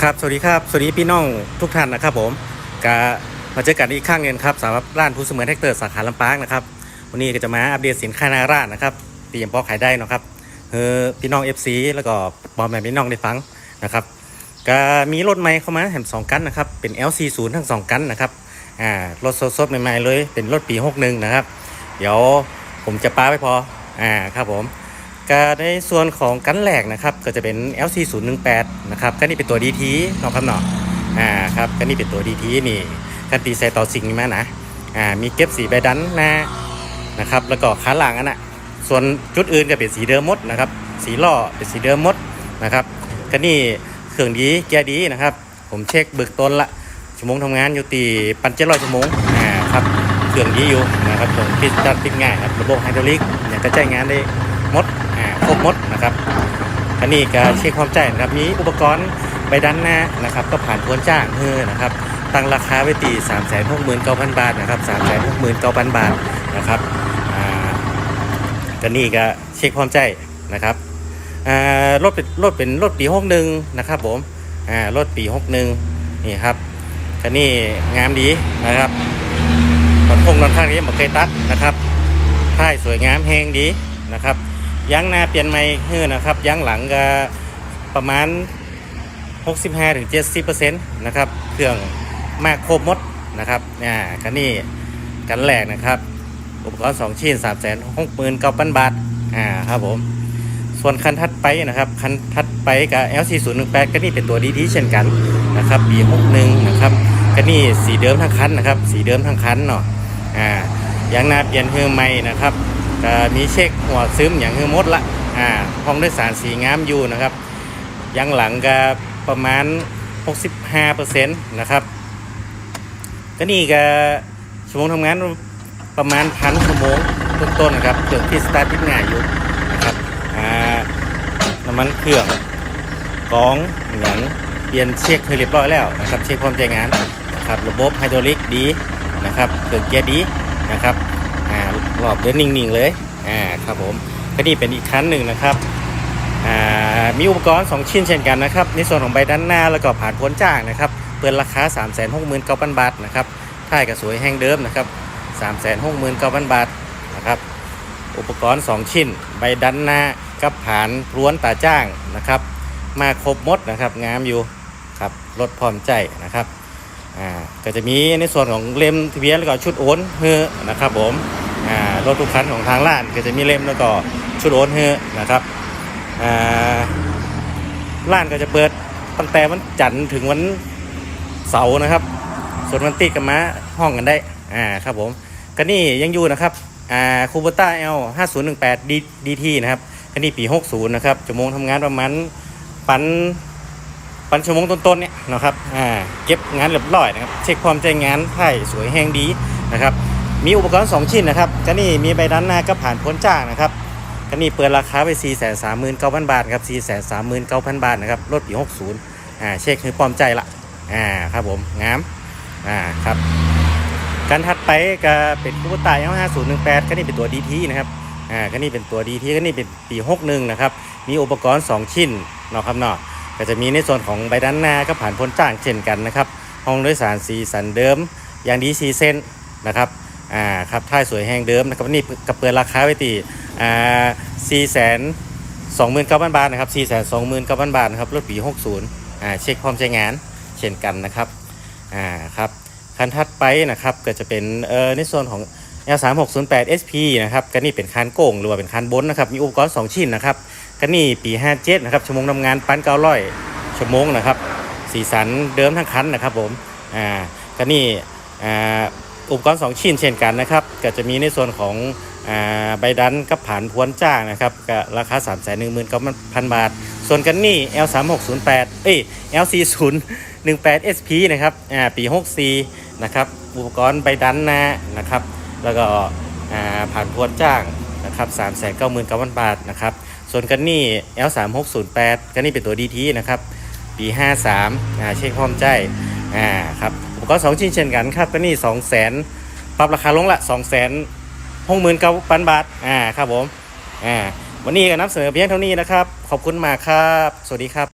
ครับสวัสดีครับสวัสดีพี่น้องทุกท่านนะครับผมก็มาเจอกันอีกครั้งหนึงครับสำหรับร้านผู้เสมือนแท็กเตอร์สาขาลำปางนะครับวันนี้ก็จะมาอัปเดตสินค้านาร้านนะครับเตรียมพอขายได้นะครับเออพี่น้อง FC แล้วก็บอมแมนพี่น้องได้ฟังนะครับก็มีรถใหม่เข้ามาแถมสองกันนะครับเป็น LC0 ทั้งสองกันนะครับอ่ารถสดๆใหม่ๆเลยเป็นรถปี 61 นะครับ เดี๋ยวผมจะป้าไปพออ่าครับผม ก็ในส่วนของกันแหลกนะครับ ก็จะเป็น LC018 นะครับก็นี่เป็นตัว DT เนาะครับเนาะอ่าครับก็นี่เป็นตัว DT นี่กันตีใส่ต่อสิ่งนี้มานะอ่ามีเก็บสีใบดันน้านะครับแล้วก็ขาหลังอันน่ะส่วนจุดอื่นก็เป็นสีเดิมมดนะครับ สีล้อเป็นสีเดิมมดนะครับก็นี่เครื่องดีแกยร์ดีนะครับ ผมเช็คเบิกต้นละชั่วโมงทำงานอยู่ตีปันเจ็ดร้อยชั่วโมงอ่าครับเครื่องดีอยู่นะครับผมพิจารณาง่ายครับระบบไฮดรอลิกเนี่ยกระจายงานได้มด บมดนะครับอันนี้ก็เช็คความใจนะครับมีอุปกรณ์ใบด้านหน้านะครับ ก็ผ่านทวนจ้างเฮอนะครับ ตั้งราคาไว้ตี3 6 9 0 0 0 บาทนะครับ3 6 9 0 0 0 บาทนะครับอ่าก็นี่ก็เช็คความใจนะครับรถเป็นรถเป็นรถปี61นะครับผมรถปี61นี่ครับก็นี่งามดีนะครับตอนพงตอนข้างนี้มาเคยตัดนะครับท้ายสวยงามแหงดีนะครับ ยางหน้าเปลี่ยนใหม่เฮือนะครับยางหลังก็ประมาณ 65-70%นะครับเครื่องมากครบหมดนะครับอ่ากันนี่กันแรกนะครับ อุปกรณ์ 2 ชิ้น 3 6 9 0 0 0 บาทอ่าครับผม ส่วนคันทัดไปนะครับ คันทัดไปกับ LC018 ก็นี่เป็นตัวดีที่เช่นกันนะครับ B61 นะครับก็นี่สีเดิมทั้งคันนะครับ สีเดิมทั้งคันเนาะอ่ายางหน้าเปลี่ยนเฮือใหม่นะครับ ก็มีเช็คหัวซึมอย่างคือมดละอ่าห้องโดยสารสีงามอยู่นะครับยังหลังก็ประมาณ 65%นะครับก็นี่ก็ชั่วโมงทำงานประมาณพันชั่วโมงต้นๆนะครับเครื่องที่สตาร์ทติดง่ายอยู่นะครับอ่าน้ำมันเครื่องกองหมือนเปลี่ยนเช็คให้เรียบร้อยแล้วนะครับเช็คความใจงานนะครับระบบไฮดรอลิกดีนะครับเครื่องเกียร์ดีนะครับ อ่ารอบเดินนิ่งๆเลยอ่าครับผมก็นี่เป็นอีกคันหนึ่งนะครับอ่ามีอุปกรณ์ 2 ชิ้นเช่นกันนะครับ ในส่วนของใบด้านหน้าแล้วก็ผ่านพ้นจ้างนะครับเปิดราคา 3 6 9 0 0 0 บาทนะครับท้ายกับสวยแห้งเดิมนะครับ3 6 9 0 0 0 บาทนะครับอุปกรณ์ 2 ชิ้น ใบด้านหน้ากับผ่านร้วนตาจ้างนะครับ มาครบหมดนะครับงามอยู่ครับรถพร้อมใจนะครับ อ่าก็จะมีในส่วนของเล่มทะเบียนแล้วก็ชุดโอนเฮือนะครับผมอ่ารถทุกคันของทางร้านก็จะมีเล่มแล้วก็ชุดโอนเฮือนะครับอ่าร้านก็จะเปิดตั้งแต่วันจันทร์ถึงวันเสาร์นะครับ ส่วนวันติดกันมาห้องกันได้อ่าครับผมก็นี่ยังอยู่นะครับอ่าคูเบต้าเอลห้าศูนย์หนึ่งแปดดีทีนะครับก็นี่ปีหกศูนย์นะครับชั่วโมงทำงานประมาณปัน ปันชั่วโมงต้นๆเนี่ยนะครับอ่าเก็บงานเรียบร้อยนะครับเช็คความใจงานไถ่สวยแห้งดีนะครับมีอุปกรณ์ 2 ชิ้นนะครับก็นี่มีใบด้านหน้าก็ผ่านพ้นจ้างนะครับก็นี่เปิดราคาไป 4 3 9 0 0 0 บาทครับ4 3 9 0 0 0 บาทนะครับรถปี60อ่าเช็คคือปลอมใจละอ่าครับผมงามอ่าครับการถัดไปก็เป็นคูปต้าเอลห้าศูนย์หนึ่งแปดก็นี่เป็นตัวดีทีนะครับอ่าก็นี่เป็นตัวดีทีก็นี่เป็นปี61นะครับมีอุปกรณ์ 2 ชิ้นเนาะครับเนาะ ก็จะมีในส่วนของใบด้านหน้าก็ผ่านพ้นจ้างเช่นกันนะครับ ห้องโดยสารสีสันเดิม อย่างดีซีเส้นนะครับอ่าครับท้ายสวยแห้งเดิมนะครับนี่กับเปิดราคาไว้ตีอ่าสี่แสนสองหมื่นเก้าพันบาทนะครับสี่แสนสองหมื่นเก้าพันบาทนะครับรถปีหกศูนย์อ่าเช็คความใช้งานเช่นกันนะครับอ่าครับคันถัดไปนะครับก็จะเป็นเอ่อในส่วนของ L3608 SP นะครับก็นี่เป็นคานโก่งหรือว่าเป็นคานบนนะครับมีอุปกรณ์2ชิ้นนะครับ ก็นี่ปี 57 นะครับ ชั่วโมงทำงานปั้น900ชั่วโมงนะครับ สีสันเดิมทั้งคันนะครับผมอ่าก็นี่อ่าอุปกรณ์2ชิ้นเช่นกันนะครับ ก็จะมีในส่วนของอ่าใบดันกับผ่านพวนจ้างนะครับก็ราคา 3 1 9 0 0 0 บาท ส่วนกันนี่ L3608 เอ้ย L4018 SP นะครับอ่าปี 64 นะครับ อุปกรณ์ใบดันน้านะครับ แล้วก็อ่าผ่านพวนจ้างนะครับ3 9 9 0 0 0 บาทนะครับ ส่วนกันนี่ L3608 กันนี่เป็นตัว DT นะครับ ปี 53อ่าเช็คพร้อมใจอ่าครับอุปกรณ์2ชิ้นเช่นกันครับกันนี่2 0 0 0 0 0ปรับราคาลงละ2 0 0 0 0 0หกหมื่นเก้าพันบาทอ่าครับผมอ่าวันนี้ก็นำเสนอเพียงเท่านี้นะครับ ขอบคุณมากครับ สวัสดีครับ